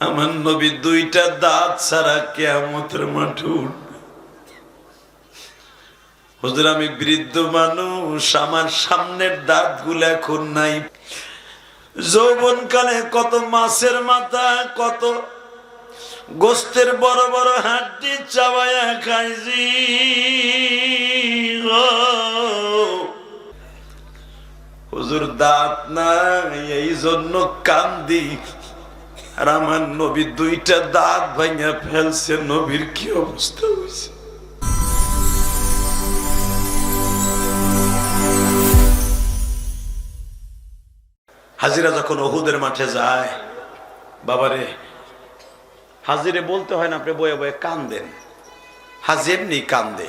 আমার নবী দুইটা দাঁত ছাড়া কেয়ামতের মাঠে উঠবে। হুজুর, আমি বৃদ্ধ মানুষ, আমার সামনের দাঁতগুলো এখন নাই। যৌবন কালে কত মাছের মাথা, কত গোস্তের বড় বড় হাড্ডি চাবায়া খাইছি। হুজুর, দাঁত নাই এই জন্য কান্দি। আর আমার নবী দুইটা দাঁত ভাঙা ফেলছে, নবীর কি অবস্থা হয়েছে হাজিরা যখন ওহুদের মাঠে যায়, বাবারে, হাজিরে বলতে হয় না, আপনি বয়ে বয়ে কান্দেন। হাজি এমনি কান্দে।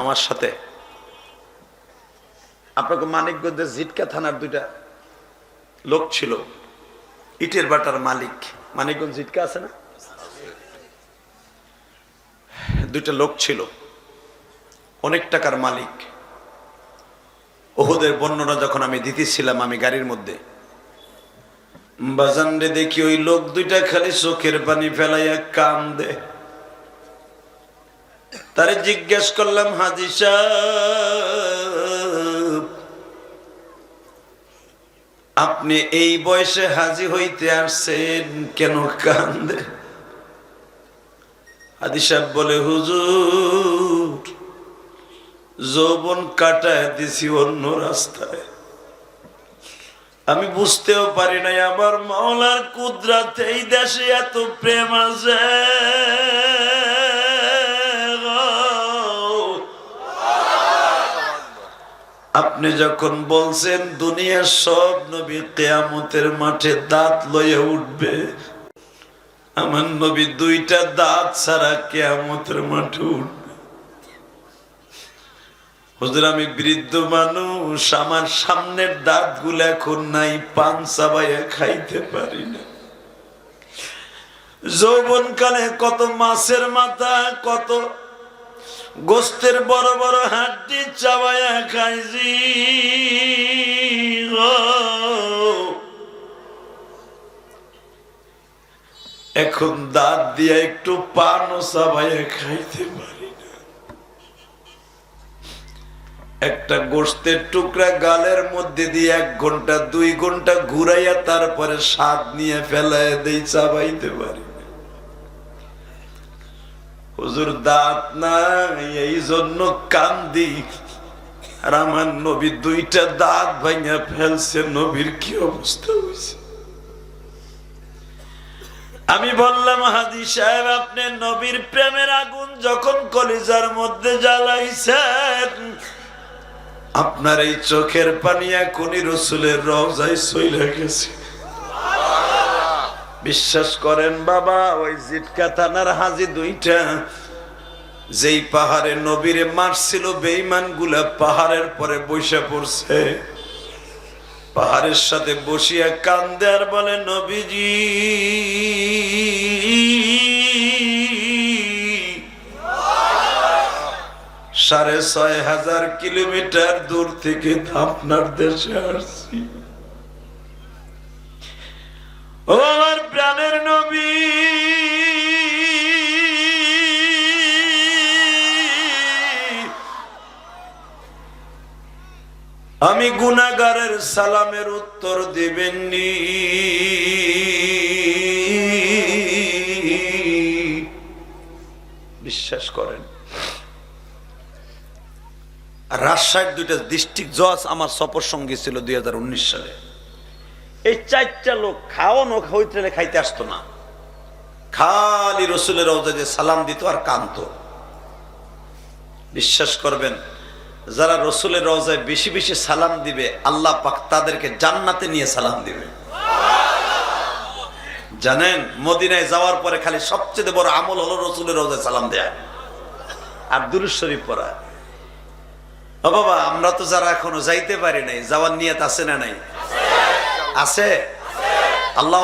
আমার সাথে, আপনাকে মানিকগঞ্জের জিটকা থানার দুইটা লোক ছিল। ইটের বাটার মালিক। মানিকগঞ্জ জিটকা আছে না? দুইটা লোক ছিল। অনেক টাকার মালিক। ওহুদের বর্ণনা যখন আমি দিতেছিলাম আমি গাড়ির মধ্যে বাজানরে দেখি ওই লোক দুইটা খালি চোখের পানি ফেলাইয়া কাম দে তারে জিজ্ঞেস করলাম, হাজি সাহেব আপনি এই বয়সে হাজি হইতে আসছেন কেন কান্দে? হাজি সাহেব বলে, হুজুর, যৌবন কাটায় দিছি অন্য রাস্তায়। আমি বুঝতেও পারি নাই আমার মাওলার কুদরাতে এই দেশে এত প্রেম আছে। আপনি যখন বলছেন, দুনিয়ার সব নবী কেয়ামতের মাঠে দাঁত লয়ে উঠবে। আমার নবী দুইটা দাঁত ছাড়া কেয়ামতের মাঠে উঠবে। হুজুর, আমি বৃদ্ধ মানুষ, আমার সামনের দাঁতগুলো এখন নাই পান চাবাইয়া খাইতে পারি না। যৌবন কালে কত মাছের মাথা, কত গোস্তের বড় বড় হাড্ডি চাবাইয়া খাইছি। এখন দাঁত দিয়ে একটু পানও চাবাইয়া খাইতে পারি না। একটা গোস্তের টুকরা গালের মধ্যে দিয়ে এক ঘণ্টা, দুই ঘণ্টা ঘুরাইয়া তারপরে স্বাদ নিয়ে ফেলায় দেই, চাবাইতে পারি। হুজুর দাঁত নাই, এই জন্য কান্দি। আর আমার নবী দুইটা দাঁত ভাঙা ফেলছে, নবীর কি অবস্থা হয়েছে? আমি বললাম, হাজি সাহেব, আপনি নবীর প্রেমের আগুন যখন কলিজার মধ্যে জ্বালাইছেন, আপনার এই চোখের পানি এখনই রসুলের রওজায় সইলে গেছে। বিশ্বাস করেন বাবা, ওই জিটকা থানার হাজি দুইটা। যেই পাহাড়ে নবীরে মারছিল বেইমানগুলা পাহাড়ের পরে বসে পড়ছে। পাহাড়ের সাথে বসিয়া কান্দে আর বলে, নবীজি, সাড়ে ছয় হাজার কিলোমিটার দূর থেকে আপনার দেশে আসছি। আমি গুনাগারের সালামের উত্তর দেবেননি। বিশ্বাস করেন, রাজশাহীর দুইটা ডিস্ট্রিক্ট জজ আমার সফর সঙ্গী ছিল দুই হাজার উনিশ সালে। এই চারটা লোক খাওয়ানো হইতে খাইতে আসতো না। খালি রসুলের রওজায় সালাম দিত আর কান্ত বিশ্বাস করবেন যারা রসুলের রওজায় বেশি বেশি সালাম দিবে, আল্লাহ পাক তাদেরকে জান্নাতে নিয়ে সালাম দিবে। জানেন, মদিনায় যাওয়ার পরে খালি সবচেয়ে বড় আমল হলো রসুলের রওজায় সালাম দেয়া। আর দুরুজ শরীফ পড়া। ও বাবা, আমরা তো যারা এখনও যাইতে পারি নাই, যাওয়ার নিয়ত আছে না নাই? আছে? আল্লাহ